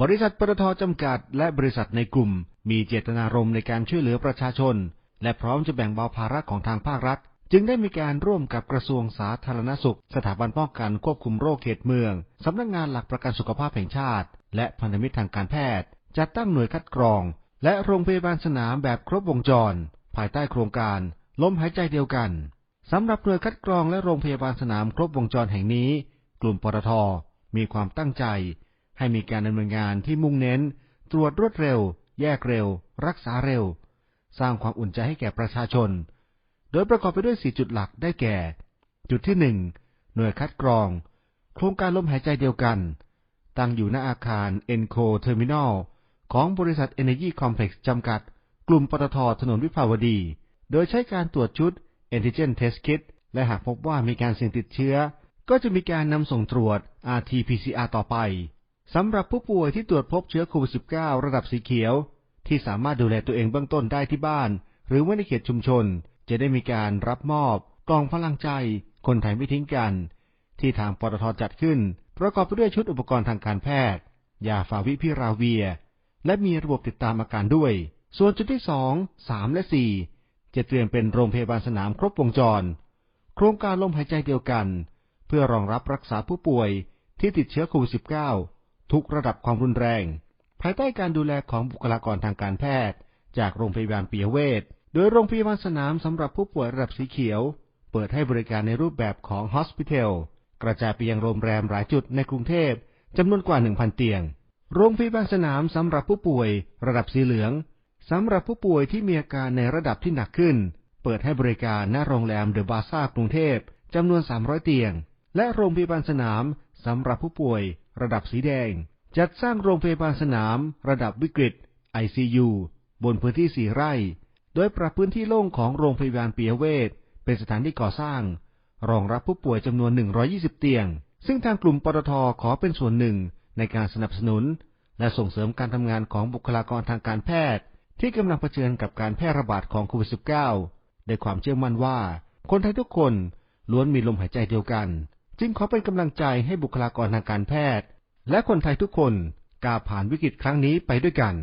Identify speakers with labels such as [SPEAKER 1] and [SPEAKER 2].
[SPEAKER 1] บริษัทปตทจำกัดและบริษัทในกลุ่ม มีเจตนารมณ์ในการช่วยเหลือประชาชน และพร้อมจะแบ่งเบาภาระของทางภาครัฐ จึงได้มีการร่วมกับกระทรวงสาธารณสุข สถาบันป้องกันควบคุมโรคเขตเมือง สำนักงานหลักประกันสุขภาพแห่งชาติ และพันธมิตรทางการแพทย์ จัดตั้งหน่วยคัดกรอง และโรงพยาบาลสนามแบบครบวงจร ภายใต้โครงการลมหายใจเดียวกันสำหรับหน่วยคัดกรองและโรงพยาบาลสนามครบวงจรแห่งนี้ กลุ่มปตทมีความตั้งใจ ให้มีการดำเนินงานที่มุ่งเน้น ตรวจรวดเร็ว แยกเร็ว รักษาเร็ว สร้างความอุ่นใจให้แก่ประชาชน โดยประกอบไปด้วย 4 จุดหลักได้แก่ จุดที่ 1 หน่วยคัดกรอง โครงการลมหายใจเดียวกัน ตั้งอยู่หน้าอาคาร Enco Terminal ของบริษัท Energy Complex จำกัด กลุ่มปตทถนนวิภาวดี โดยใช้การตรวจชุด Antigen Test Kit และหากพบว่ามีการเสี่ยงติดเชื้อ ก็จะมีการนำส่งตรวจ RT-PCR ต่อไป สำหรับผู้ป่วยที่ตรวจพบเชื้อโควิด -19 ระดับสีเขียว ที่สามารถดูแลตัวเองเบื้องต้นได้ที่บ้าน หรือว่าในเขตชุมชน จะได้มีการรับมอบกล่องพลังใจ คนไทยไม่ทิ้งกัน ที่ทางปตทจัดขึ้น ประกอบไปด้วยชุดอุปกรณ์ทางการแพทย์ ยาฟาวิพิราเวีย และมีระบบติดตามอาการด้วย ส่วนจุดที่2 3และ4จะเตรียมเป็นโรงพยาบาลสนามครบวงจร โครงการลมหายใจเดียวกัน เพื่อรองรับรักษาผู้ป่วยที่ติดเชื้อโควิด -19 ทุกระดับความรุนแรง ภายใต้การดูแลของบุคลากรทางการแพทย์ จากโรงพยาบาลปิยเวชโดยโรงพยาบาลสนามสำหรับผู้ป่วยระดับสีเขียว เปิดให้บริการในรูปแบบของ Hospital กระจายไปยังโรงแรมหลายจุดในกรุงเทพจำนวนกว่า 1,000 เตียง โรงพยาบาลสนามสำหรับผู้ป่วย ระดับสีเหลืองสำหรับผู้ป่วยที่มีอาการในระดับที่หนักขึ้น เปิดให้บริการหน้าโรงแรมเดอะบาซ่ากรุงเทพจำนวน 300 เตียง และโรงพยาบาลสนามสำหรับผู้ป่วย ระดับสีแดง จัดสร้างโรงพยาบาลสนาม ระดับวิกฤต ICU บนพื้นที่ 4 ไร่ โดยปรับพื้นที่โล่งของโรงพยาบาลปียเวชเป็นสถานที่ก่อสร้าง รองรับผู้ป่วยจำนวน 120 เตียง ซึ่งทางกลุ่มปตทขอเป็นส่วนหนึ่งในการสนับสนุน และส่งเสริมการทำงานของบุคลากรทางการแพทย์ ที่กำลังเผชิญกับการแพร่ระบาดของโควิด -19 ด้วยความเชื่อมั่นว่า คนไทยทุกคนล้วนมีลมหายใจเดียวกัน จึงขอเป็นกำลังใจให้บุคลากรทางการแพทย์ และคนไทยทุกคนก้าวผ่านวิกฤตครั้งนี้ไปด้วยกัน